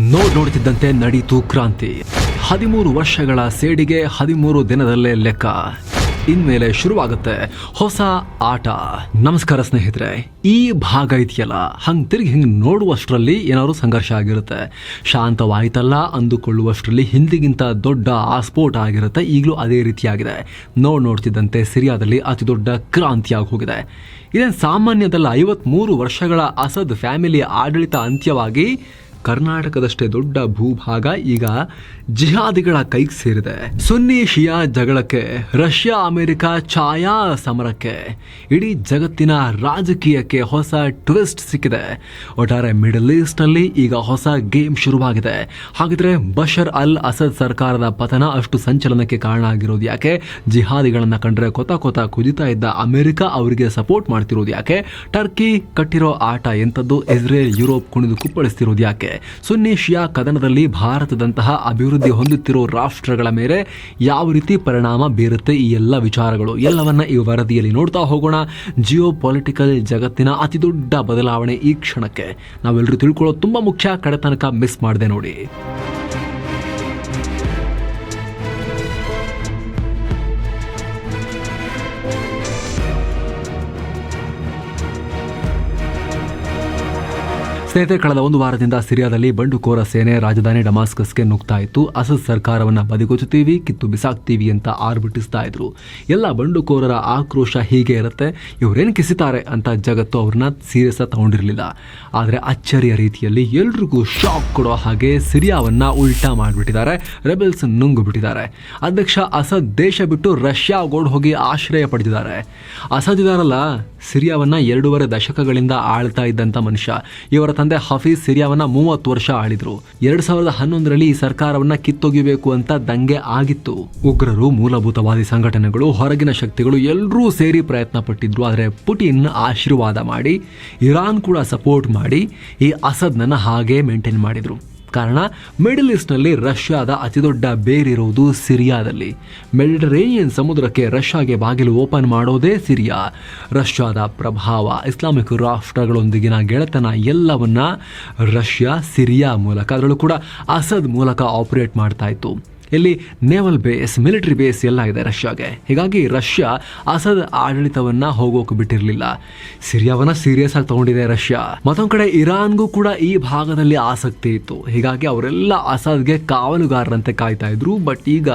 ನೋಡ್ ನೋಡುತ್ತಿದ್ದಂತೆ ನಡೀತು ಕ್ರಾಂತಿ. ಹದಿಮೂರು ವರ್ಷಗಳ ಸೇಡಿಗೆ ಹದಿಮೂರು ದಿನದಲ್ಲೇ ಲೆಕ್ಕ. ಇನ್ಮೇಲೆ ಶುರುವಾಗುತ್ತೆ ಹೊಸ ಆಟ. ನಮಸ್ಕಾರ ಸ್ನೇಹಿತರೆ, ಈ ಭಾಗ ಇದೆಯಲ್ಲ? ಹಂಗೆ ತಿರುಗಿ ಹಿಂಗೆ ನೋಡುವಷ್ಟರಲ್ಲಿ ಏನಾದ್ರು ಸಂಘರ್ಷ ಆಗಿರುತ್ತೆ. ಶಾಂತವಾಯಿತಲ್ಲ ಅಂದುಕೊಳ್ಳುವಷ್ಟರಲ್ಲಿ ಹಿಂದಿಗಿಂತ ದೊಡ್ಡ ಆಸ್ಫೋಟ ಆಗಿರುತ್ತೆ. ಈಗಲೂ ಅದೇ ರೀತಿಯಾಗಿದೆ. ನೋಡ್ ನೋಡ್ತಿದ್ದಂತೆ ಸಿರಿಯಾದಲ್ಲಿ ಅತಿ ದೊಡ್ಡ ಕ್ರಾಂತಿಯಾಗಿ ಹೋಗಿದೆ. ಇದೇನು ಸಾಮಾನ್ಯದಲ್ಲ, ಐವತ್ಮೂರು ವರ್ಷಗಳ ಅಸದ್ ಫ್ಯಾಮಿಲಿ ಆಡಳಿತ ಅಂತ್ಯವಾಗಿ ಕರ್ನಾಟಕದಷ್ಟೇ ದೊಡ್ಡ ಭೂಭಾಗ ಈಗ ಜಿಹಾದಿಗಳ ಕೈಗೆ ಸೇರಿದೆ. ಸುನ್ನಿ ಶಿಯಾ ಜಗಳಕ್ಕೆ, ರಷ್ಯಾ ಅಮೆರಿಕ ಛಾಯಾ ಸಮರಕ್ಕೆ, ಇಡೀ ಜಗತ್ತಿನ ರಾಜಕೀಯಕ್ಕೆ ಹೊಸ ಟ್ವಿಸ್ಟ್ ಸಿಕ್ಕಿದೆ. ಒಟ್ಟಾರೆ ಮಿಡಲ್ ಈಸ್ಟ್ನಲ್ಲಿ ಈಗ ಹೊಸ ಗೇಮ್ ಶುರುವಾಗಿದೆ. ಹಾಗಿದ್ರೆ ಬಷರ್ ಅಲ್ ಅಸದ್ ಸರ್ಕಾರದ ಪತನ ಅಷ್ಟು ಸಂಚಲನಕ್ಕೆ ಕಾರಣ ಆಗಿರೋದು ಯಾಕೆ? ಜಿಹಾದಿಗಳನ್ನು ಕಂಡ್ರೆ ಕೊತ ಕೊತ ಕುದಿತಾ ಇದ್ದ ಅಮೆರಿಕ ಅವರಿಗೆ ಸಪೋರ್ಟ್ ಮಾಡ್ತಿರೋದು ಯಾಕೆ? ಟರ್ಕಿ ಕಟ್ಟಿರೋ ಆಟ ಎಂಥದ್ದು? ಇಸ್ರೇಲ್, ಯುರೋಪ್ ಕುಣಿದು ಕುಪ್ಪಳಿಸ್ತಿರೋದು ಯಾಕೆ? ಶಿಯಾ ಕದನದಲ್ಲಿ ಭಾರತದಂತಹ ಅಭಿವೃದ್ಧಿ ಹೊಂದುತ್ತಿರುವ ರಾಷ್ಟ್ರಗಳ ಮೇಲೆ ಯಾವ ರೀತಿ ಪರಿಣಾಮ ಬೀರುತ್ತೆ ಈ ಎಲ್ಲ ವಿಚಾರಗಳು? ಎಲ್ಲವನ್ನ ಈ ವರದಿಯಲ್ಲಿ ನೋಡ್ತಾ ಹೋಗೋಣ. ಜಿಯೋ ಪೊಲಿಟಿಕಲ್ ಜಗತ್ತಿನ ಅತಿ ದೊಡ್ಡ ಬದಲಾವಣೆ ಈ ಕ್ಷಣಕ್ಕೆ. ನಾವೆಲ್ಲರೂ ತಿಳ್ಕೊಳ್ಳೋದು ತುಂಬಾ ಮುಖ್ಯ. ಕಡೆ ತನಕ ಮಿಸ್ ಮಾಡಿದೆ ನೋಡಿ. ಸ್ನೇಹಿತರೆ, ಕಳೆದ ಒಂದು ವಾರದಿಂದ ಸಿರಿಯಾದಲ್ಲಿ ಬಂಡುಕೋರ ಸೇನೆ ರಾಜಧಾನಿ ಡಮಾಸ್ಕಸ್ಗೆ ನುಗ್ತಾ ಇತ್ತು ಅಸದ್ ಸರ್ಕಾರವನ್ನು ಬದಿಗೊಚ್ಚುತ್ತೀವಿ, ಕಿತ್ತು ಬಿಸಾಕ್ತೀವಿ ಅಂತ ಆರ್ಭಟಿಸ್ತಾ ಇದ್ರು. ಎಲ್ಲ ಬಂಡುಕೋರರ ಆಕ್ರೋಶ ಹೀಗೆ ಇರುತ್ತೆ, ಇವರೇನು ಕಿಸಿತಾರೆ ಅಂತ ಜಗತ್ತು ಅವ್ರನ್ನ ಸೀರಿಯಸ್ ತಗೊಂಡಿರಲಿಲ್ಲ. ಆದರೆ ಅಚ್ಚರಿಯ ರೀತಿಯಲ್ಲಿ ಎಲ್ರಿಗೂ ಶಾಕ್ ಕೊಡೋ ಹಾಗೆ ಸಿರಿಯಾವನ್ನ ಉಲ್ಟಾ ಮಾಡಿಬಿಟ್ಟಿದ್ದಾರೆ ರೆಬೆಲ್ಸ್ ನುಂಗು ಬಿಟ್ಟಿದ್ದಾರೆ ಅಧ್ಯಕ್ಷ ಅಸದ್ ದೇಶ ಬಿಟ್ಟು ರಷ್ಯಾ ಓಡ್ ಹೋಗಿ ಆಶ್ರಯ ಪಡೆದಿದ್ದಾರೆ. ಅಸದ್ ಇದಾರಲ್ಲ, ಸಿರಿಯಾವನ್ನ ಎರಡೂವರೆ ದಶಕಗಳಿಂದ ಆಳ್ತಾ ಇದ್ದಂತ ಮನುಷ್ಯ. ಇವರ ತಂದೆ ಹಫೀಜ್ ಸಿರಿಯಾವನ್ನ ಮೂವತ್ತು ವರ್ಷ ಆಳಿದ್ರು. ಎರಡ್ ಸಾವಿರದ ಹನ್ನೊಂದರಲ್ಲಿ ಈ ಸರ್ಕಾರವನ್ನ ಕಿತ್ತೊಗಿಬೇಕು ಅಂತ ದಂಗೆ ಆಗಿತ್ತು. ಉಗ್ರರು ಮೂಲಭೂತವಾದಿ ಸಂಘಟನೆಗಳು, ಹೊರಗಿನ ಶಕ್ತಿಗಳು ಎಲ್ಲರೂ ಸೇರಿ ಪ್ರಯತ್ನ ಪಟ್ಟಿದ್ರು ಆದರೆ ಪುಟಿನ್ ಆಶೀರ್ವಾದ ಮಾಡಿ, ಇರಾನ್ ಕೂಡ ಸಪೋರ್ಟ್ ಮಾಡಿ ಈ ಅಸದ್ನನ್ನ ಹಾಗೆ ಮೇಂಟೈನ್ ಮಾಡಿದ್ರು. ಕಾರಣ ಮಿಡಲ್ ಈಸ್ಟ್ನಲ್ಲಿ ರಷ್ಯಾದ ಅತಿದೊಡ್ಡ ಬೇರಿರುವುದು ಸಿರಿಯಾದಲ್ಲಿ. ಮೆಡಿಟರೇನಿಯನ್ ಸಮುದ್ರಕ್ಕೆ ರಷ್ಯಾಗೆ ಬಾಗಿಲು ಓಪನ್ ಮಾಡೋದೇ ಸಿರಿಯಾ. ರಷ್ಯಾದ ಪ್ರಭಾವ ಇಸ್ಲಾಮಿಕ್ ರಾಷ್ಟ್ರಗಳೊಂದಿಗಿನ ಗೆಳೆತನ ಎಲ್ಲವನ್ನ ರಷ್ಯಾ, ಸಿರಿಯಾ ಮೂಲಕ ಅದರಲ್ಲೂ ಕೂಡ ಅಸದ್ ಮೂಲಕ ಆಪರೇಟ್ ಮಾಡ್ತಾ ಇತ್ತು. ಇಲ್ಲಿ ನೇವಲ್ ಬೇಸ್ ಮಿಲಿಟರಿ ಬೇಸ್ ಎಲ್ಲ ಇದೆ ರಷ್ಯಾಗೆ. ಹೀಗಾಗಿ ರಷ್ಯಾ ಅಸದ್ ಆಡಳಿತವನ್ನ ಹೋಗೋಕೆ ಬಿಟ್ಟಿರಲಿಲ್ಲ. ಸಿರಿಯಾವನ್ನ ಸೀರಿಯಸ್ ಆಗಿ ತಗೊಂಡಿದೆ ರಷ್ಯಾ. ಮತ್ತೊಂದು ಕಡೆ ಇರಾನ್ಗೂ ಕೂಡ ಈ ಭಾಗದಲ್ಲಿ ಆಸಕ್ತಿ ಇತ್ತು. ಹೀಗಾಗಿ ಅವರೆಲ್ಲ ಅಸದ್ಗೆ ಕಾವಲುಗಾರರಂತೆ ಕಾಯ್ತಾ ಇದ್ರು. ಬಟ್ ಈಗ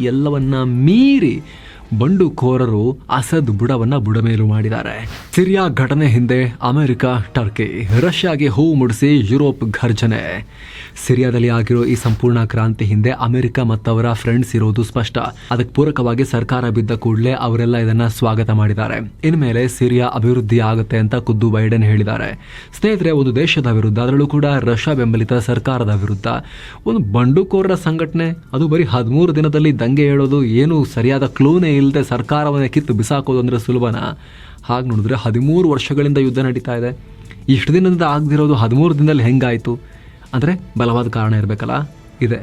ಎಲ್ಲವನ್ನ ಮೀರಿ ಬಂಡುಕೋರರು ಅಸದ್ ಬುಡವನ್ನ ಬುಡಮೇಲು ಮಾಡಿದ್ದಾರೆ. ಸಿರಿಯಾ ಘಟನೆ ಹಿಂದೆ ಅಮೆರಿಕ, ಟರ್ಕಿ, ರಷ್ಯಾಗೆ ಹೂವು ಮುಡಿಸಿ ಯುರೋಪ್ ಘರ್ಜನೆ. ಸಿರಿಯಾದಲ್ಲಿ ಆಗಿರೋ ಈ ಸಂಪೂರ್ಣ ಕ್ರಾಂತಿ ಹಿಂದೆ ಅಮೆರಿಕ ಮತ್ತವರ ಫ್ರೆಂಡ್ಸ್ ಇರೋದು ಸ್ಪಷ್ಟ. ಅದಕ್ಕೆ ಪೂರಕವಾಗಿ ಸರ್ಕಾರ ಬಿದ್ದ ಕೂಡಲೇ ಅವರೆಲ್ಲ ಇದನ್ನ ಸ್ವಾಗತ ಮಾಡಿದ್ದಾರೆ. ಇನ್ಮೇಲೆ ಸಿರಿಯಾ ಅಭಿವೃದ್ಧಿ ಆಗುತ್ತೆ ಅಂತ ಖುದ್ದು ಬೈಡೆನ್ ಹೇಳಿದ್ದಾರೆ. ಸ್ನೇಹಿತರೆ, ಒಂದು ದೇಶದ ವಿರುದ್ಧ, ಅದರಲ್ಲೂ ಕೂಡ ರಷ್ಯಾ ಬೆಂಬಲಿತ ಸರ್ಕಾರದ ವಿರುದ್ಧ. ಒಂದು ಬಂಡುಕೋರರ ಸಂಘಟನೆ, ಅದು ಬರೀ ಹದಿಮೂರು ದಿನದಲ್ಲಿ ದಂಗೆ ಹೇಳೋದು ಏನು ಸರಿಯಾದ ಕ್ಲೂನೇ ಇಲ್ಲದೆ ಸರ್ಕಾರವನ್ನೇ ಕಿತ್ತು ಬಿಸಾಕೋದು ಅಂದರೆ ಸುಲಭನ? ಹಾಗೆ ನೋಡಿದ್ರೆ ಹದಿಮೂರು ವರ್ಷಗಳಿಂದ ಯುದ್ಧ ನಡೀತಾ ಇದೆ. ಇಷ್ಟು ದಿನದಿಂದ ಆಗದಿರೋದು ಹದಿಮೂರು ದಿನದಲ್ಲಿ ಹೆಂಗಾಯಿತು? ಅಂದರೆ ಬಲವಾದ ಕಾರಣ ಇರಬೇಕಲ್ಲ? ಇದೆ.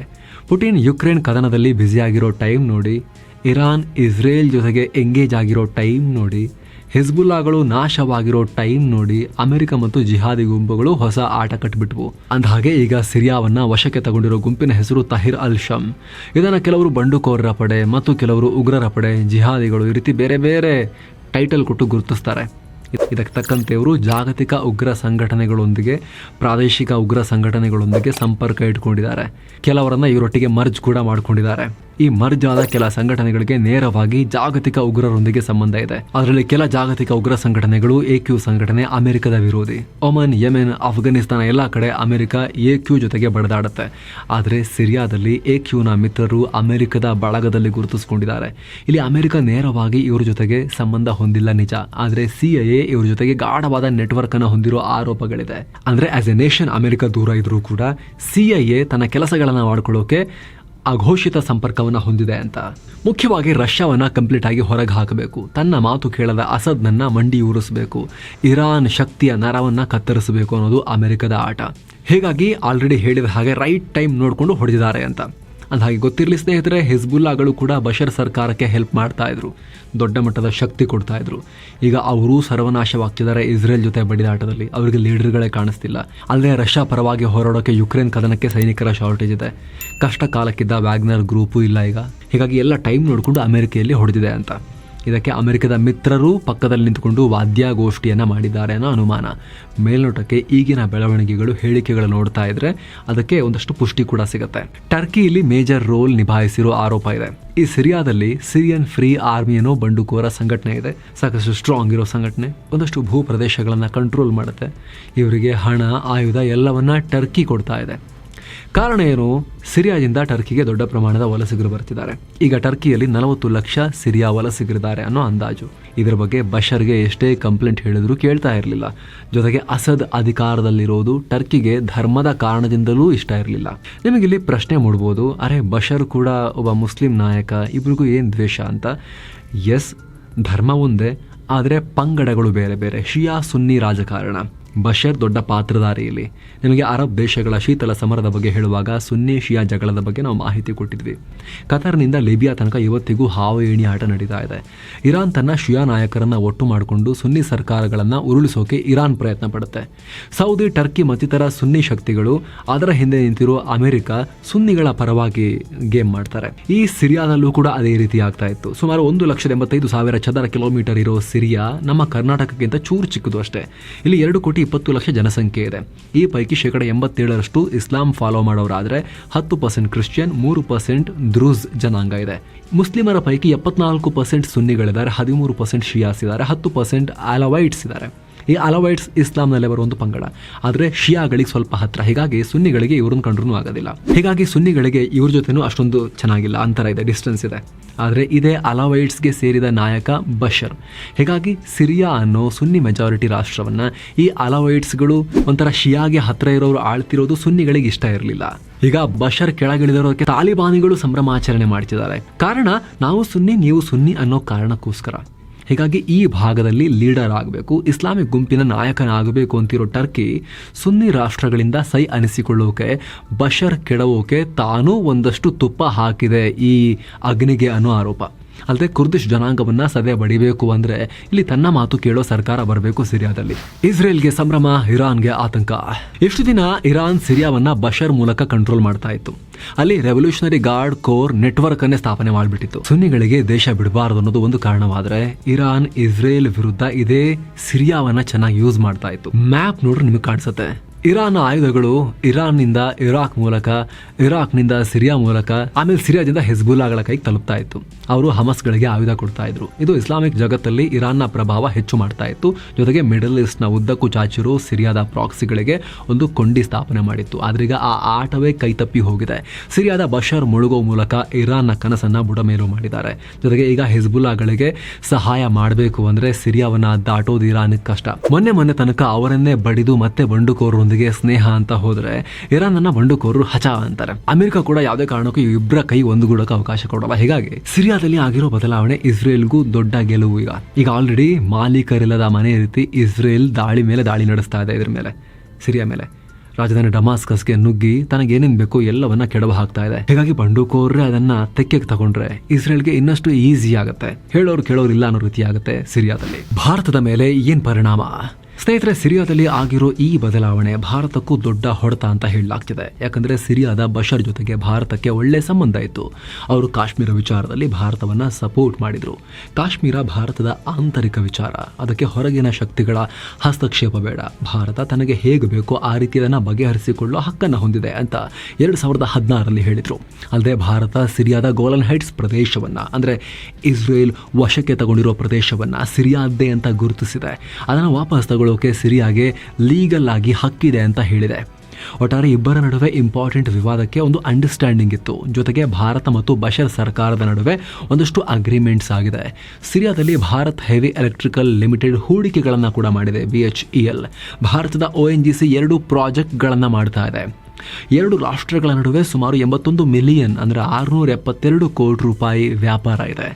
ಪುಟಿನ್ ಯುಕ್ರೇನ್ ಕದನದಲ್ಲಿ ಬ್ಯುಸಿಯಾಗಿರೋ ಟೈಮ್ ನೋಡಿ. ಇರಾನ್, ಇಸ್ರೇಲ್ ಜೊತೆಗೆ ಎಂಗೇಜ್ ಆಗಿರೋ ಟೈಮ್ ನೋಡಿ. ಹಿಜ್ಬುಲ್ಲಾಗಳು ನಾಶವಾಗಿರೋ ಟೈಮ್ ನೋಡಿ ಅಮೆರಿಕ ಮತ್ತು ಜಿಹಾದಿ ಗುಂಪುಗಳು ಹೊಸ ಆಟ ಅಂದ ಅಂದಹಾಗೆ ಈಗ ಸಿರಿಯಾವನ್ನ ವಶಕ್ಕೆ ತಗೊಂಡಿರೋ ಗುಂಪಿನ ಹೆಸರು ತಹಿರ್ ಅಲ್ ಶಮ್. ಇದನ್ನು ಕೆಲವರು ಬಂಡುಕೋರರ ಪಡೆ ಮತ್ತು ಕೆಲವರು ಉಗ್ರರ ಪಡೆ, ಜಿಹಾದಿಗಳು ಈ ರೀತಿ ಬೇರೆ ಬೇರೆ ಟೈಟಲ್ ಕೊಟ್ಟು ಗುರುತಿಸ್ತಾರೆ. ಇದಕ್ಕೆ ತಕ್ಕಂತೆ ಇವರು ಜಾಗತಿಕ ಉಗ್ರ ಸಂಘಟನೆಗಳೊಂದಿಗೆ, ಪ್ರಾದೇಶಿಕ ಉಗ್ರ ಸಂಘಟನೆಗಳೊಂದಿಗೆ ಸಂಪರ್ಕ ಇಟ್ಕೊಂಡಿದ್ದಾರೆ. ಕೆಲವರನ್ನ ಇವರೊಟ್ಟಿಗೆ ಮರ್ಜ್ ಕೂಡ ಮಾಡ್ಕೊಂಡಿದ್ದಾರೆ. ಈ ಮರ್ಜಾದ ಕೆಲ ಸಂಘಟನೆಗಳಿಗೆ ನೇರವಾಗಿ ಜಾಗತಿಕ ಉಗ್ರರೊಂದಿಗೆ ಸಂಬಂಧ ಇದೆ. ಅದರಲ್ಲಿ ಕೆಲ ಜಾಗತಿಕ ಉಗ್ರ ಸಂಘಟನೆಗಳು ಎ ಕ್ಯೂ ಸಂಘಟನೆ ಅಮೆರಿಕದ ವಿರೋಧಿ. ಒಮನ್, ಯೆಮೆನ್ ಅಫ್ಘಾನಿಸ್ತಾನ ಎಲ್ಲ ಕಡೆ ಅಮೆರಿಕ ಎ ಕ್ಯೂ ಜೊತೆಗೆ ಬಡದಾಡುತ್ತೆ. ಆದರೆ ಸಿರಿಯಾದಲ್ಲಿ ಎ ಕ್ಯೂನ ಮಿತ್ರರು ಅಮೆರಿಕದ ಬಳಗದಲ್ಲಿ ಗುರುತಿಸಿಕೊಂಡಿದ್ದಾರೆ. ಇಲ್ಲಿ ಅಮೆರಿಕ ನೇರವಾಗಿ ಇವರ ಜೊತೆಗೆ ಸಂಬಂಧ ಹೊಂದಿಲ್ಲ ನಿಜ. ಆದರೆ ಸಿಐಎ ಇವರ ಜೊತೆಗೆ ಗಾಢವಾದ ನೆಟ್ವರ್ಕ್ ಅನ್ನು ಹೊಂದಿರೋ ಆರೋಪಗಳಿದೆ. ಅಂದ್ರೆ ಆಸ್ ಎ ನೇಷನ್ ಅಮೆರಿಕ ದೂರ ಇದ್ರೂ ಕೂಡ ಸಿಐಎ ತನ್ನ ಕೆಲಸಗಳನ್ನು ಮಾಡ್ಕೊಳ್ಳೋಕೆ ಅಘೋಷಿತ ಸಂಪರ್ಕವನ್ನ ಹೊಂದಿದೆ ಅಂತ. ಮುಖ್ಯವಾಗಿ ರಷ್ಯಾವನ್ನ ಕಂಪ್ಲೀಟ್ ಆಗಿ ಹೊರಗೆ ಹಾಕಬೇಕು. ತನ್ನ ಮಾತು ಕೇಳದ ಅಸದ್ನನ್ನ ಮಂಡಿ ಊರಿಸಬೇಕು. ಇರಾನ್ ಶಕ್ತಿಯ ನರವನ್ನ ಕತ್ತರಿಸಬೇಕು ಅನ್ನೋದು ಅಮೆರಿಕದ ಆಟ. ಹೀಗಾಗಿ ಆಲ್ರೆಡಿ ಹೇಳಿದ ಹಾಗೆ ರೈಟ್ ಟೈಮ್ ನೋಡಿಕೊಂಡು ಹೊಡೆದಿದ್ದಾರೆ ಅಂತ. ಅಂದಹಾಗೆ ಗೊತ್ತಿರಲಿ ಸ್ನೇಹಿತರೆ, ಹಿಜ್ಬುಲ್ಲಾಗಳು ಕೂಡ ಬಷರ್ ಸರ್ಕಾರಕ್ಕೆ ಹೆಲ್ಪ್ ಮಾಡ್ತಾ ಇದ್ರು. ದೊಡ್ಡ ಮಟ್ಟದ ಶಕ್ತಿ ಕೊಡ್ತಾ ಇದ್ರು. ಈಗ ಅವರೂ ಸರ್ವನಾಶವಾಗ್ತಿದ್ದಾರೆ ಇಸ್ರೇಲ್ ಜೊತೆ ಬಡಿದಾಟದಲ್ಲಿ. ಅವರಿಗೆ ಲೀಡರ್ಗಳೇ ಕಾಣಿಸ್ತಿಲ್ಲ. ಅಲ್ಲದೆ ರಷ್ಯಾ ಪರವಾಗಿ ಹೋರಾಡೋಕೆ ಯುಕ್ರೇನ್ ಕದನಕ್ಕೆ ಸೈನಿಕರ ಶಾರ್ಟೇಜ್ ಇದೆ. ಕಷ್ಟ ಕಾಲಕ್ಕಿದ್ದ ವ್ಯಾಗ್ನರ್ ಗ್ರೂಪು ಇಲ್ಲ ಈಗ. ಹೀಗಾಗಿ ಎಲ್ಲ ಟೈಮ್ ನೋಡಿಕೊಂಡು ಅಮೆರಿಕೆಯಲ್ಲಿ ಹೊಡೆದಿದೆ ಅಂತ. ಇದಕ್ಕೆ ಅಮೆರಿಕದ ಮಿತ್ರರು ಪಕ್ಕದಲ್ಲಿ ನಿಂತುಕೊಂಡು ವಾದ್ಯಗೋಷ್ಠಿಯನ್ನು ಮಾಡಿದ್ದಾರೆ ಅನ್ನೋ ಅನುಮಾನ. ಮೇಲ್ನೋಟಕ್ಕೆ ಈಗಿನ ಬೆಳವಣಿಗೆಗಳು, ಹೇಳಿಕೆಗಳು ನೋಡ್ತಾ ಇದ್ರೆ ಅದಕ್ಕೆ ಒಂದಷ್ಟು ಪುಷ್ಟಿ ಕೂಡ ಸಿಗುತ್ತೆ. ಟರ್ಕಿಯಲ್ಲಿ ಮೇಜರ್ ರೋಲ್ ನಿಭಾಯಿಸಿರೋ ಆರೋಪ ಇದೆ. ಈ ಸಿರಿಯಾದಲ್ಲಿ ಸಿರಿಯನ್ ಫ್ರೀ ಆರ್ಮಿ ಅನ್ನೋ ಬಂಡುಕೋರ ಸಂಘಟನೆ ಇದೆ. ಸಾಕಷ್ಟು ಸ್ಟ್ರಾಂಗ್ ಇರೋ ಸಂಘಟನೆ. ಒಂದಷ್ಟು ಭೂ ಪ್ರದೇಶಗಳನ್ನು ಕಂಟ್ರೋಲ್ ಮಾಡುತ್ತೆ. ಇವರಿಗೆ ಹಣ, ಆಯುಧ ಎಲ್ಲವನ್ನ ಟರ್ಕಿ ಕೊಡ್ತಾ ಇದೆ. ಕಾರಣ ಏನು? ಸಿರಿಯಾದಿಂದ ಟರ್ಕಿಗೆ ದೊಡ್ಡ ಪ್ರಮಾಣದ ವಲಸಿಗರು ಬರ್ತಿದ್ದಾರೆ. ಈಗ ಟರ್ಕಿಯಲ್ಲಿ ನಲವತ್ತು ಲಕ್ಷ ಸಿರಿಯಾ ವಲಸಿಗರಿದ್ದಾರೆ ಅನ್ನೋ ಅಂದಾಜು. ಇದರ ಬಗ್ಗೆ ಬಷರ್ಗೆ ಎಷ್ಟೇ ಕಂಪ್ಲೇಂಟ್ ಹೇಳಿದ್ರು ಕೇಳ್ತಾ ಇರಲಿಲ್ಲ. ಜೊತೆಗೆ ಅಸದ್ ಅಧಿಕಾರದಲ್ಲಿರೋದು ಟರ್ಕಿಗೆ ಧರ್ಮದ ಕಾರಣದಿಂದಲೂ ಇಷ್ಟ ಇರಲಿಲ್ಲ. ನಿಮಗಿಲ್ಲಿ ಪ್ರಶ್ನೆ ಮೂಡ್ಬೋದು, ಅರೆ ಬಷರ್ ಕೂಡ ಒಬ್ಬ ಮುಸ್ಲಿಂ ನಾಯಕ, ಇಬ್ರಿಗೂ ಏನು ದ್ವೇಷ ಅಂತ? ಎಸ್, ಧರ್ಮ ಒಂದೇ, ಆದರೆ ಪಂಗಡಗಳು ಬೇರೆ ಬೇರೆ, ಶಿಯಾ ಸುನ್ನಿ ರಾಜಕಾರಣ. ಬಷರ್ ದೊಡ್ಡ ಪಾತ್ರಧಾರಿ ಇಲ್ಲಿ ನಿಮಗೆ ಅರಬ್ ದೇಶಗಳ ಶೀತಲ ಸಮರದ ಬಗ್ಗೆ ಹೇಳುವಾಗ ಸುನ್ನಿ ಶಿಯಾ ಜಗಳದ ಬಗ್ಗೆ ನಾವು ಮಾಹಿತಿ ಕೊಟ್ಟಿದ್ವಿ. ಕತಾರ್ನಿಂದ ಲಿಬಿಯಾ ತನಕ ಇವತ್ತಿಗೂ ಹಾವು ಏಣಿ ಆಟ ನಡೀತಾ ಇದೆ. ಇರಾನ್ ತನ್ನ ಶಿಯಾ ನಾಯಕರನ್ನು ಒಟ್ಟು ಮಾಡಿಕೊಂಡು ಸುನ್ನಿ ಸರ್ಕಾರಗಳನ್ನು ಉರುಳಿಸೋಕೆ ಇರಾನ್ ಪ್ರಯತ್ನ ಪಡುತ್ತೆ. ಸೌದಿ, ಟರ್ಕಿ ಮತ್ತಿತರ ಸುನ್ನಿ ಶಕ್ತಿಗಳು ಅದರ ಹಿಂದೆ ನಿಂತಿರೋ ಅಮೆರಿಕ ಸುನ್ನಿಗಳ ಪರವಾಗಿ ಗೇಮ್ ಮಾಡ್ತಾರೆ. ಈ ಸಿರಿಯಾದಲ್ಲೂ ಕೂಡ ಅದೇ ರೀತಿ ಆಗ್ತಾ ಇತ್ತು. ಸುಮಾರು ಒಂದು ಲಕ್ಷದ ಎಂಬತ್ತೈದು ಸಾವಿರ ಚದರ ಕಿಲೋಮೀಟರ್ ಇರೋ ಸಿರಿಯಾ ನಮ್ಮ ಕರ್ನಾಟಕಕ್ಕಿಂತ ಚೂರು ಚಿಕ್ಕದು ಅಷ್ಟೇ. ಇಲ್ಲಿ ಎರಡು ಕೋಟಿ ಇಪ್ಪತ್ತು ಲಕ್ಷ ಜನಸಂಖ್ಯೆ ಇದೆ. ಈ ಪೈಕಿ ಶೇಕಡ ಎಂಬತ್ತೇಳರಷ್ಟು ಇಸ್ಲಾಂ ಫಾಲೋ ಮಾಡೋರಾದರೆ ಹತ್ತು ಪರ್ಸೆಂಟ್ ಕ್ರಿಶ್ಚಿಯನ್, ಮೂರು ಪರ್ಸೆಂಟ್ ದ್ರೂಸ್ ಜನಾಂಗ ಇದೆ. ಮುಸ್ಲಿಮರ ಪೈಕಿ ಎಪ್ಪತ್ನಾಲ್ಕು ಪರ್ಸೆಂಟ್ ಸುನ್ನಿಗಳಿದ್ದಾರೆ, ಹದಿಮೂರು ಪರ್ಸೆಂಟ್ ಶಿಯಾಸ್ ಇದ್ದಾರೆ, ಹತ್ತು ಪರ್ಸೆಂಟ್ ಅಲವೈಟ್ಸ್ ಇದ್ದಾರೆ. ಈ ಅಲವೈಟ್ಸ್ ಬರುವ ಒಂದು ಪಂಗಡ. ಆದರೆ ಶಿಯಾಗಳಿಗೆ ಸ್ವಲ್ಪ ಹತ್ರ. ಹೀಗಾಗಿ ಸುನ್ನಿಗಳಿಗೆ ಇವ್ರನ್ನ ಕಂಡ್ರೂ ಆಗೋದಿಲ್ಲ. ಹೀಗಾಗಿ ಸುನ್ನಿಗಳಿಗೆ ಇವ್ರ ಜೊತೆನೂ ಅಷ್ಟೊಂದು ಚೆನ್ನಾಗಿಲ್ಲ. ಅಂತರ ಇದೆ ಡಿಸ್ಟೆನ್ಸ್ ಇದೆ. ಆದರೆ ಇದೇ ಅಲವೈಟ್ಸ್ಗೆ ಸೇರಿದ ನಾಯಕ ಬಷರ್ ಹೀಗಾಗಿ ಸಿರಿಯಾ ಅನ್ನೋ ಸುನ್ನಿ ಮೆಜಾರಿಟಿ ರಾಷ್ಟ್ರವನ್ನ ಈ ಅಲವೈಟ್ಸ್ಗಳು ಒಂಥರ ಶಿಯಾಗೆ ಹತ್ರ ಇರೋರು ಆಳ್ತಿರೋದು ಸುನ್ನಿಗಳಿಗೆ ಇಷ್ಟ ಇರಲಿಲ್ಲ. ಈಗ ಬಷರ್ ಕೆಳಗಿಳಿದಿರೋದಕ್ಕೆ ತಾಲಿಬಾನಿಗಳು ಸಂಭ್ರಮಾಚರಣೆ ಮಾಡ್ತಿದ್ದಾರೆ. ಕಾರಣ ನಾವು ಸುನ್ನಿ, ನೀವು ಸುನ್ನಿ ಅನ್ನೋ ಕಾರಣಕ್ಕೋಸ್ಕರ. ಹೀಗಾಗಿ ಈ ಭಾಗದಲ್ಲಿ ಲೀಡರ್ ಆಗಬೇಕು, ಇಸ್ಲಾಮಿಕ್ ಗುಂಪಿನ ನಾಯಕನಾಗಬೇಕು ಅಂತಿರೋ ಟರ್ಕಿ ಸುನ್ನಿ ರಾಷ್ಟ್ರಗಳಿಂದ ಸೈ ಅನಿಸಿಕೊಳ್ಳೋಕೆ ಬಷರ್ ಕೆಡವೋಕೆ ತಾನೂ ಒಂದಷ್ಟು ತುಪ್ಪ ಹಾಕಿದೆ ಈ ಅಗ್ನಿಗೆ ಅನ್ನೋ ಆರೋಪ. ಅಲ್ಲದೆ ಕುರ್ದಿಶ್ ಜನಾಂಗವನ್ನ ಸದೆ ಬಡಿಬೇಕು ಅಂದ್ರೆ ಇಲ್ಲಿ ತನ್ನ ಮಾತು ಕೇಳೋ ಸರ್ಕಾರ ಬರಬೇಕು ಸಿರಿಯಾದಲ್ಲಿ. ಇಸ್ರೇಲ್ಗೆ ಸಂಭ್ರಮ, ಇರಾನ್ಗೆ ಆತಂಕ. ಎಷ್ಟು ದಿನ ಇರಾನ್ ಸಿರಿಯಾವನ್ನ ಬಷರ್ ಮೂಲಕ ಕಂಟ್ರೋಲ್ ಮಾಡ್ತಾ ಇತ್ತು. ಅಲ್ಲಿ ರೆವಲ್ಯೂಷನರಿ ಗಾರ್ಡ್ ಕೋರ್ ನೆಟ್ವರ್ಕ್ ಅನ್ನೇ ಸ್ಥಾಪನೆ ಮಾಡಿಬಿಟ್ಟಿತ್ತು. ಸುನ್ನಿಗಳಿಗೆ ದೇಶ ಬಿಡಬಾರದು ಅನ್ನೋದು ಒಂದು ಕಾರಣವಾದ್ರೆ ಇರಾನ್, ಇಸ್ರೇಲ್ ವಿರುದ್ಧ ಇದೇ ಸಿರಿಯಾವನ್ನ ಚೆನ್ನಾಗಿ ಯೂಸ್ ಮಾಡ್ತಾ ಇತ್ತು. ಮ್ಯಾಪ್ ನೋಡ್ರೆ ನಿಮಗೆ ಕಾಣಿಸುತ್ತೆ. ಇರಾನ್ ಆಯುಧಗಳು ಇರಾನ್ನಿಂದ ಇರಾಕ್ ಮೂಲಕ, ಇರಾಕ್ನಿಂದ ಸಿರಿಯಾ ಮೂಲಕ, ಆಮೇಲೆ ಸಿರಿಯಾದಿಂದ ಹೆಜ್ಬುಲ್ಲಾಗಳ ಕೈಗೆ ತಲುಪ್ತಾ ಇತ್ತು. ಅವರು ಹಮಸ್ಗಳಿಗೆ ಆಯುಧ ಕೊಡ್ತಾ ಇದ್ರು. ಇದು ಇಸ್ಲಾಮಿಕ್ ಜಗತ್ತಲ್ಲಿ ಇರಾನ್ನ ಪ್ರಭಾವ ಹೆಚ್ಚು ಮಾಡ್ತಾ ಇತ್ತು. ಜೊತೆಗೆ ಮಿಡಲ್ ಈಸ್ಟ್ನ ಉದ್ದಕ್ಕೂ ಚಾಚಿರೋ ಸಿರಿಯಾದ ಪ್ರಾಕ್ಸಿಗಳಿಗೆ ಒಂದು ಕೊಂಡಿ ಸ್ಥಾಪನೆ ಮಾಡಿತ್ತು. ಆದ್ರೀಗ ಆ ಆಟವೇ ಕೈತಪ್ಪಿ ಹೋಗಿದೆ. ಸಿರಿಯಾದ ಬಷರ್ ಮುಳುಗೋ ಮೂಲಕ ಇರಾನ್ನ ಕನಸನ್ನ ಬುಡಮೇಲು ಮಾಡಿದ್ದಾರೆ. ಜೊತೆಗೆ ಈಗ ಹೆಜ್ಬುಲ್ಲಾಗಳಿಗೆ ಸಹಾಯ ಮಾಡಬೇಕು ಅಂದ್ರೆ ಸಿರಿಯಾವನ್ನ ದಾಟೋದು ಇರಾನ್ ಕಷ್ಟ. ಮೊನ್ನೆ ಮೊನ್ನೆ ತನಕ ಅವರನ್ನೇ ಬಡಿದು ಮತ್ತೆ ಬಂಡುಕೋರರೊಂದಿಗೆ ಸ್ನೇಹ ಅಂತ ಹೋದ್ರೆ ಇರಾನ್ ಅನ್ನ ಬಂಡುಕೋರರು ಹಚ ಅಂತಾರೆ. ಅಮೆರಿಕ ಕೂಡ ಯಾವುದೇ ಕಾರಣಕ್ಕೂ ಇಬ್ಬರ ಕೈ ಒಂದುಗೂಡಕ್ಕೆ ಅವಕಾಶ ಕೊಡಲ್ಲ. ಹೀಗಾಗಿ ಸಿರಿಯಾದಲ್ಲಿ ಆಗಿರೋ ಬದಲಾವಣೆ ಇಸ್ರೇಲ್ಗೂ ದೊಡ್ಡ ಗೆಲುವು ಈಗ. ಈಗ ಆಲ್ರೆಡಿ ಮಾಲೀಕರಿಲ್ಲದ ಮನೆ ರೀತಿ ಇಸ್ರೇಲ್ ದಾಳಿ ಮೇಲೆ ದಾಳಿ ನಡೆಸ್ತಾ ಇದೆ ಇದ್ರ ಮೇಲೆ, ಸಿರಿಯಾ ಮೇಲೆ. ರಾಜಧಾನಿ ಡಮಾಸ್ಕಸ್ಗೆ ನುಗ್ಗಿ ತನಗೇನೇನ್ ಬೇಕು ಎಲ್ಲವನ್ನ ಕೆಡವ ಹಾಕ್ತಾ ಇದೆ. ಹೀಗಾಗಿ ಬಂಡುಕೋರ್ರೆ ಅದನ್ನ ತೆಕ್ಕೆಗೆ ತಗೊಂಡ್ರೆ ಇಸ್ರೇಲ್ಗೆ ಇನ್ನಷ್ಟು ಈಸಿ ಆಗುತ್ತೆ. ಹೇಳೋರು ಕೇಳೋರು ಇಲ್ಲ ಅನ್ನೋ ರೀತಿ ಆಗುತ್ತೆ ಸಿರಿಯಾದಲ್ಲಿ. ಭಾರತದ ಮೇಲೆ ಏನ್ ಪರಿಣಾಮ? ಸ್ನೇಹಿತರೆ, ಸಿರಿಯಾದಲ್ಲಿ ಆಗಿರೋ ಈ ಬದಲಾವಣೆ ಭಾರತಕ್ಕೂ ದೊಡ್ಡ ಹೊಡೆತ ಅಂತ ಹೇಳಲಾಗ್ತಿದೆ. ಯಾಕಂದರೆ ಸಿರಿಯಾದ ಬಷರ್ ಜೊತೆಗೆ ಭಾರತಕ್ಕೆ ಒಳ್ಳೆ ಸಂಬಂಧ ಇತ್ತು. ಅವರು ಕಾಶ್ಮೀರ ವಿಚಾರದಲ್ಲಿ ಭಾರತವನ್ನು ಸಪೋರ್ಟ್ ಮಾಡಿದರು. ಕಾಶ್ಮೀರ ಭಾರತದ ಆಂತರಿಕ ವಿಚಾರ. ಅದಕ್ಕೆ ಹೊರಗಿನ ಶಕ್ತಿಗಳ ಹಸ್ತಕ್ಷೇಪ ಬೇಡ. ಭಾರತ ತನಗೆ ಹೇಗೆ ಬೇಕೋ ಆ ರೀತಿ ಅದನ್ನು ಬಗೆಹರಿಸಿಕೊಳ್ಳೋ ಹಕ್ಕನ್ನು ಹೊಂದಿದೆ ಅಂತ ಎರಡು ಸಾವಿರದ ಹದಿನಾರರಲ್ಲಿ ಹೇಳಿದರು. ಅಲ್ಲದೆ ಭಾರತ ಸಿರಿಯಾದ ಗೋಲನ್ ಹೈಟ್ಸ್ ಪ್ರದೇಶವನ್ನು, ಅಂದರೆ ಇಸ್ರೇಲ್ ವಶಕ್ಕೆ ತಗೊಂಡಿರೋ ಪ್ರದೇಶವನ್ನು ಸಿರಿಯಾದ್ದೇ ಅಂತ ಗುರುತಿಸಿದೆ. ಅದನ್ನು ವಾಪಸ್ ತಗೊಳ್ಳೋಕೆ ಸಿರಿಯಾಗೆ ಲೀಗಲ್ ಆಗಿ ಹಕ್ಕಿದೆ ಅಂತ ಹೇಳಿದೆ. ಒಟ್ಟಾರೆ ಇಬ್ಬರ ನಡುವೆ ಇಂಪಾರ್ಟೆಂಟ್ ವಿವಾದಕ್ಕೆ ಒಂದು ಅಂಡರ್ಸ್ಟ್ಯಾಂಡಿಂಗ್ ಇತ್ತು. ಜೊತೆಗೆ ಭಾರತ ಮತ್ತು ಬಷರ್ ಸರ್ಕಾರದ ನಡುವೆ ಒಂದಷ್ಟು ಅಗ್ರಿಮೆಂಟ್ಸ್ ಆಗಿದೆ. ಸಿರಿಯಾದಲ್ಲಿ ಭಾರತ್ ಹೆವಿ ಎಲೆಕ್ಟ್ರಿಕಲ್ ಲಿಮಿಟೆಡ್ ಹೂಡಿಕೆಗಳನ್ನು ಕೂಡ ಮಾಡಿದೆ ಬಿ ಎಚ್ ಇ ಎಲ್ ಭಾರತದ ಒ ಎನ್ ಜಿ ಸಿ ಎರಡು ಪ್ರಾಜೆಕ್ಟ್ಗಳನ್ನು ಮಾಡ್ತಾ ಇದೆ. ಎರಡು ರಾಷ್ಟ್ರಗಳ ನಡುವೆ ಸುಮಾರು ಎಂಬತ್ತೊಂದು ಮಿಲಿಯನ್ ಅಂದರೆ ಆರುನೂರ ಎಪ್ಪತ್ತೆರಡು ಕೋಟಿ ರೂಪಾಯಿ ವ್ಯಾಪಾರ ಇದೆ.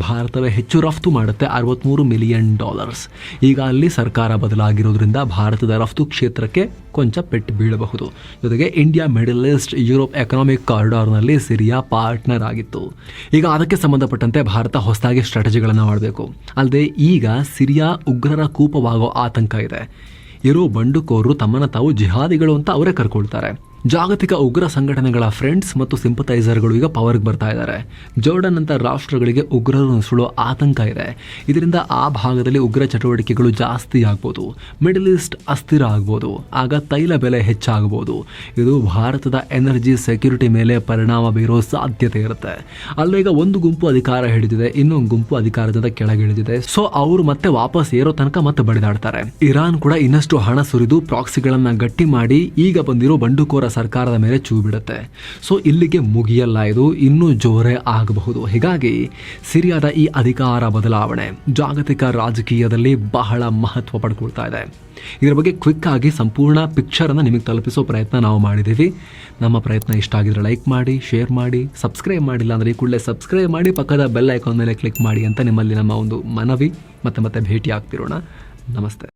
ಭಾರತವೇ ಹೆಚ್ಚು ರಫ್ತು ಮಾಡುತ್ತೆ ಅರವತ್ತ್ಮೂರು ಮಿಲಿಯನ್ ಡಾಲರ್ಸ್. ಈಗ ಅಲ್ಲಿ ಸರ್ಕಾರ ಬದಲಾಗಿರೋದ್ರಿಂದ ಭಾರತದ ರಫ್ತು ಕ್ಷೇತ್ರಕ್ಕೆ ಕೊಂಚ ಪೆಟ್ಟು ಬೀಳಬಹುದು. ಜೊತೆಗೆ India, Middle East, Europe economic ಕಾರಿಡಾರ್ನಲ್ಲಿ Syria partner ಆಗಿತ್ತು. ಈಗ ಅದಕ್ಕೆ ಸಂಬಂಧಪಟ್ಟಂತೆ ಭಾರತ ಹೊಸದಾಗಿ ಸ್ಟ್ರಾಟಜಿಗಳನ್ನು ಮಾಡಬೇಕು. ಅಲ್ಲದೆ ಈಗ ಸಿರಿಯಾ ಉಗ್ರರ ಕೂಪವಾಗೋ ಆತಂಕ ಇದೆ. ಇರೋ ಬಂಡುಕೋರರು ತಮ್ಮನ್ನು ತಾವು ಜಿಹಾದಿಗಳು ಅಂತ ಅವರೇ ಕರ್ಕೊಳ್ತಾರೆ. ಜಾಗತಿಕ ಉಗ್ರ ಸಂಘಟನೆಗಳ ಫ್ರೆಂಡ್ಸ್ ಮತ್ತು ಸಿಂಪತೈಸರ್ಗಳು ಈಗ ಪವರ್ಗೆ ಬರ್ತಾ ಇದ್ದಾರೆ. ಜೋರ್ಡನ್ ಅಂತ ರಾಷ್ಟ್ರಗಳಿಗೆ ಉಗ್ರರು ನುಸುಳೋ ಆತಂಕ ಇದೆ. ಇದರಿಂದ ಆ ಭಾಗದಲ್ಲಿ ಉಗ್ರ ಚಟುವಟಿಕೆಗಳು ಜಾಸ್ತಿ ಆಗ್ಬೋದು. ಮಿಡಲ್ ಈಸ್ಟ್ ಅಸ್ಥಿರ ಆಗ್ಬೋದು. ಆಗ ತೈಲ ಬೆಲೆ ಹೆಚ್ಚಾಗಬಹುದು. ಇದು ಭಾರತದ ಎನರ್ಜಿ ಸೆಕ್ಯೂರಿಟಿ ಮೇಲೆ ಪರಿಣಾಮ ಬೀರೋ ಸಾಧ್ಯತೆ ಇರುತ್ತೆ. ಅಲ್ಲೀಗ ಒಂದು ಗುಂಪು ಅಧಿಕಾರ ಹಿಡಿದಿದೆ ಇನ್ನೊಂದು ಗುಂಪು ಅಧಿಕಾರದಿಂದ ಕೆಳಗಿಳಿದಿದೆ ಸೊ ಅವರು ಮತ್ತೆ ವಾಪಸ್ ಏರೋ ತನಕ ಮತ್ತೆ ಬಡಿದಾಡ್ತಾರೆ. ಇರಾನ್ ಕೂಡ ಇನ್ನಷ್ಟು ಹಣ ಸುರಿದು ಪ್ರಾಕ್ಸಿಗಳನ್ನ ಗಟ್ಟಿ ಮಾಡಿ ಈಗ ಬಂದಿರೋ ಬಂಡುಕೋರ ಸರ್ಕಾರದ ಮೇಲೆ ಚೂ ಬಿಡುತ್ತೆ ಸೊ ಇಲ್ಲಿಗೆ ಮುಗಿಯಲ್ಲ ಇದು, ಇನ್ನೂ ಜೋರೇ ಆಗಬಹುದು. ಹೀಗಾಗಿ, ಸಿರಿಯಾದ ಈ ಅಧಿಕಾರ ಬದಲಾವಣೆ ಜಾಗತಿಕ ರಾಜಕೀಯದಲ್ಲಿ ಬಹಳ ಮಹತ್ವ ಪಡ್ಕೊಳ್ತಾ ಇದೆ. ಇದರ ಬಗ್ಗೆ ಕ್ವಿಕ್ ಆಗಿ ಸಂಪೂರ್ಣ ಪಿಕ್ಚರನ್ನು ನಿಮಗೆ ತಲುಪಿಸೋ ಪ್ರಯತ್ನ ನಾವು ಮಾಡಿದ್ದೀವಿ. ನಮ್ಮ ಪ್ರಯತ್ನ ಇಷ್ಟ ಆಗಿದ್ರೆ ಲೈಕ್ ಮಾಡಿ ಶೇರ್ ಮಾಡಿ ಸಬ್ಸ್ಕ್ರೈಬ್ ಮಾಡಿಲ್ಲ ಅಂದರೆ ಈ ಕೂಡಲೇ ಸಬ್ಸ್ಕ್ರೈಬ್ ಮಾಡಿ, ಪಕ್ಕದ ಬೆಲ್ ಐಕಾನ್ ಮೇಲೆ ಕ್ಲಿಕ್ ಮಾಡಿ ಅಂತ ನಿಮ್ಮಲ್ಲಿ ನಮ್ಮ ಒಂದು ಮನವಿ ಮತ್ತೆ ಮತ್ತೆ ಭೇಟಿ ಆಗ್ತಿರೋಣ ನಮಸ್ತೆ.